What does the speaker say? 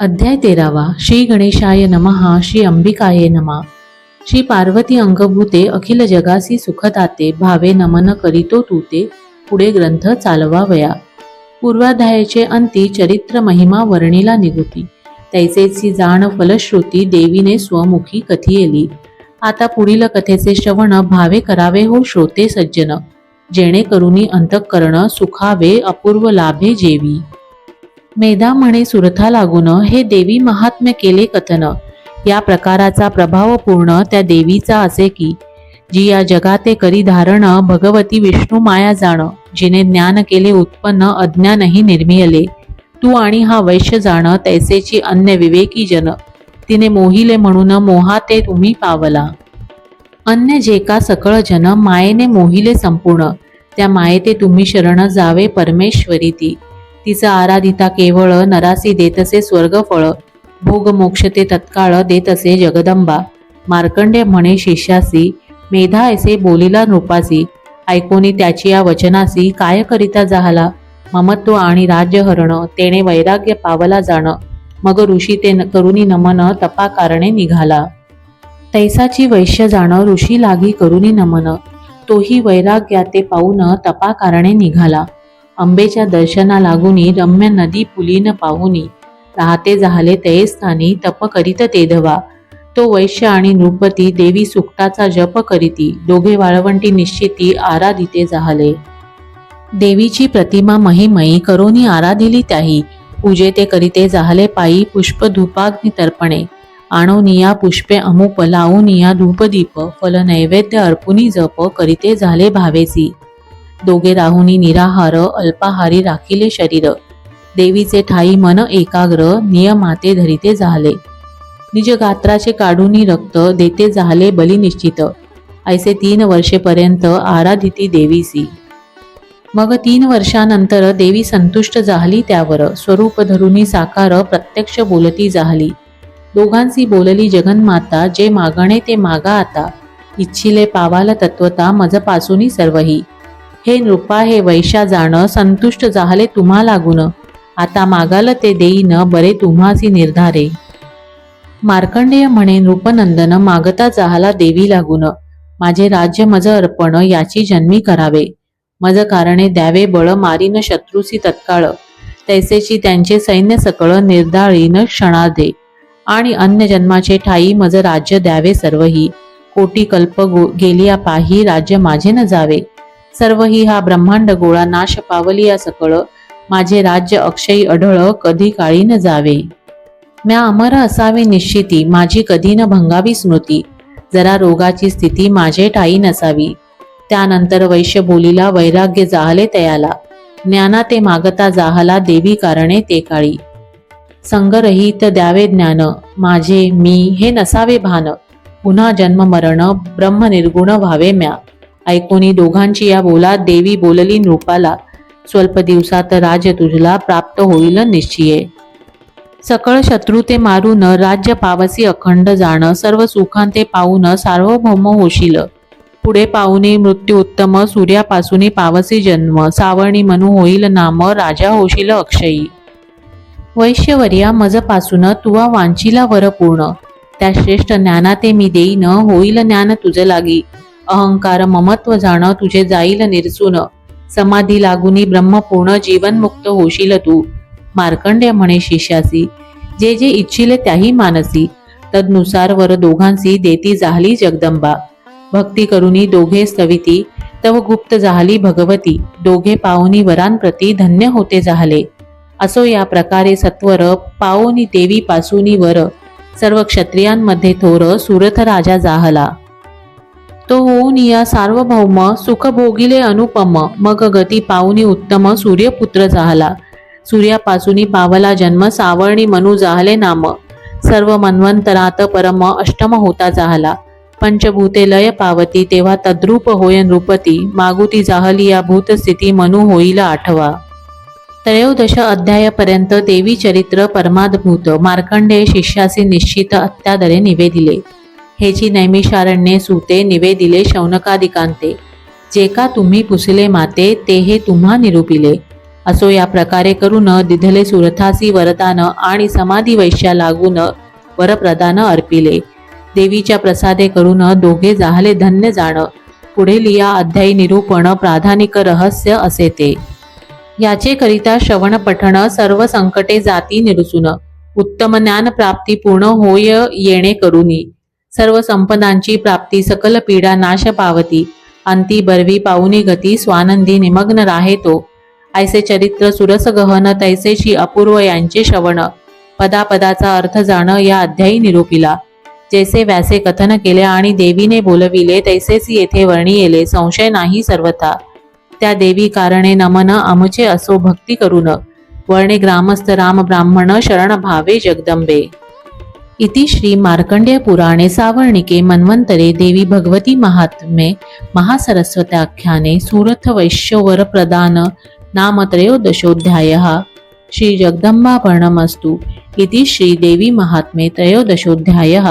अध्याय तेरावा. श्री गणेशाय नमहा श्री अंबिकाय नमा. श्री पार्वती अंगभूते अखिल जगासी सुखदाते भावे नमन करीतो तूते पुढे ग्रंथ चालवावया. पूर्वाध्यायाचे अंती चरित्र महिमा वर्णिला निगुती तैसेची जाण फलश्रुती देवीने स्वमुखी कथियेली. आता पुढील कथेचे श्रवण भावे करावे हो श्रोते सज्जन. जेणेकरुनी अंतःकरण सुखावे अपूर्व लाभे जेवी. मेधा म्हणे सुरथा लागून हे देवी महात्म्य केले कथन. या प्रकाराचा प्रभाव पूर्ण त्या देवीचा असे की जी या जगाते करी धारण भगवती विष्णू माया जाण जिने ज्ञान केले उत्पन्न अज्ञानही निर्मियले. तू आणि हा वैश्य जाण तैसेची अन्य विवेकी जन. तिने मोहिले म्हणून मोहाते तुम्ही पावला. अन्य जे का सकळ जन मायेने मोहिले संपूर्ण. त्या मायेते तुम्ही शरण जावे परमेश्वरी ती तिचा आराधिता केवळ नरासी देतसे स्वर्गफळ भोग मोक्ष ते तत्काळ देत असे जगदंबा. मार्कंडे म्हणे शिष्यासी मेधा ऐसे बोलिला नृपासी ऐकोनी त्याची या वचनासी काय करिता जाहला? ममत्व आणि राज्यहरण तेने वैराग्य पावला जाणं. मग ऋषी ते करुणी नमन तपा कारणे निघाला. तैसाची वैश्य जाणं ऋषी लागी करुणी नमन. तोही वैराग्या ते पाहून तपा कारणे निघाला. अंबेच्या दर्शना लागुनी रम्य नदी पुलीन पाहुनी राहते झाले ते स्थानी तप करीत तेधवा तो वैश्य आणि नृपती देवी सुक्ताचा जप करीती दोघे वाळवंटी निश्चिती आराधिते झाले. देवीची प्रतिमा महिमयी करोनी आराधिली त्याही पूजे ते करीते झाले पायी पुष्प धूपाग्नी तर्पणे आणोनिया पुष्पे अमुप लावूनिया धूपदीप फल नैवेद्य अर्पुनी जप करीते झाले भावेसी. दोघे राहुनी निराहार अल्पाहारी राखिले शरीर. देवीचे ठाई मन एकाग्र नियमाते धरिते झाले. निज गात्राचे काढूनी रक्त देते झाले बली निश्चित. ऐसे तीन वर्षेपर्यंत आराधिती देवीसी. मग तीन वर्षानंतर देवी संतुष्ट झाली त्यावर. स्वरूप धरुनी साकार प्रत्यक्ष बोलती झाली. दोघांशी बोलली जगन्माता जे मागणे ते मागा आता. इच्छिले पावाल तत्वता मजपासून सर्वही. हे नृपा हे वैशा जाणं संतुष्ट झाले तुम्हा लागून आता मागाल ते देईन बरे तुम्हासी निर्धारे. मार्कंडेय म्हणे नृपनंदन मागता जाहला देवी लागून माझे राज्य मज अर्पण याची जन्मी करावे. मज कारणे द्यावे बळ मारीन शत्रूसी तत्काळ. तैसेची त्यांचे सैन्य सकळ निर्धाळीन क्षणार्धे आणि अन्य जन्माचे ठाई मज राज्य द्यावे सर्वही. कोटी कल्प गो- गेलिया पाही राज्य माझे न जावे. सर्वही हा ब्रह्मांड गोळा नाश पावलिया सकळ माझे राज्य अक्षयी अढळ कधी काळी न जावे. म्या अमर असावे निश्चिती माझी कधी न भंगावी स्मृती. जरा रोगाची स्थिती माझे ठाई नसावी. त्यानंतर वैश्य बोलीला वैराग्य जाहले तयाला. ज्ञाना ते मागता जाहला देवी कारणे ते काळी. संगरहित द्यावे ज्ञान माझे मी हे नसावे भान. पुन्हा जन्म मरण ब्रह्म निर्गुण व्हावे म्या. ऐकोनी दोघांची या बोलात देवी बोलली नृपाला स्वल्प दिवसात राज्य तुझला प्राप्त होईल निश्चिये. सकळ शत्रू ते मारून राज्य पावसी अखंड जाण सर्व सुखांते पाहून सार्वभौम होशील. पुढे पाहुणे मृत्यू उत्तम सूर्यापासून पावसी जन्म सावणी मनू होईल नाम राजा होशील अक्षयी. वैश्यवर्या मजपासून तुवा वांचिला वर पूर्ण त्या श्रेष्ठ ज्ञानाते मी देईन होईल ज्ञान तुझं लागी. अहंकार ममत्व जाण तुझे जाईल निरसून. समाधी लागुनी ब्रह्मपूर्ण जीवनमुक्त होशील तू. मार्कंड्य म्हणे शिष्यासी जे जे इच्छिले त्याही मानसी. तदनुसार वर दोघांसी देती जाहली जगदंबा. भक्ती करुनी दोघे स्तविती तव गुप्त जाहली भगवती. दोघे पाहुनी वरांप्रती धन्य होते जाहले. असो या प्रकारे सत्वर पाओनी देवी पासूनी वर. सर्व क्षत्रियांमध्ये थोर सुरथ राजा जाहला. तो होऊन या सार्वभौम सुख भोगिले अनुपम. मग गती पाऊनी उत्तम सूर्यपुत्र जाहला सूर्यापासूनी पावला जन्म सावळणी मनु जाहले नाम. सर्व मन्वंतरात परम अष्टम होता जाहला पंचभूते लय पावती तेव्हा तद्रूप होय नृपती. मागुती जाहली या भूतस्थिती मनु होईल आठवा. त्रयोदश अध्यायापर्यंत देवी चरित्र परमाद्भूत. मार्कंडेय शिष्यासी निश्चित अत्यादरे निवेदिले. हेची नैमिषारण्ये सूते निवेदिले शौनकादिकांते. जे का तुम्ही पुसले माते ते हे तुम्हा निरूपिले. असो या प्रकारे करून दिधले सुरथासी वरदान आणि समाधी वैश्या लागून वरप्रदान अर्पिले. देवीच्या प्रसादे करून दोघे जाहले धन्य जाण. पुढे लिया अध्यायी निरूपण प्राधानिक रहस्य असे ते याचे करिता श्रवण पठण सर्व संकटे जाती निरसून. उत्तम ज्ञान प्राप्ती पूर्ण होय येणे करुनी. सर्व संपदांची प्राप्ती सकल पीडा नाश पावती. अंती बरवी पाऊनी गती स्वानंदी निमग्न राहे तो. ऐसे चरित्र सुरस गहन तैसेशी अपूर्व यांचे श्रवण. पदापदाचा अर्थ जाणं या अध्यायी निरूपिला. जैसे व्यासे कथन केले आणि देवीने बोलविले तैसेच येथे वर्णी येले संशय नाही सर्वथा. त्या देवी कारणे नमन आमचे असो भक्ती करून वर्णे ग्रामस्थ राम ब्राह्मण शरण भावे जगदंबे. इति श्री मार्कंडेय पुराणे सावर्णिके मन्वन्तरे देवी भगवती महात्मे महासरस्वत्याख्याने सूरथ वैश्यवर प्रदान नाम त्रयोदशोऽध्यायः श्री जगदम्बाभरणमस्तु इति श्री देवी त्रयोदशोऽध्यायः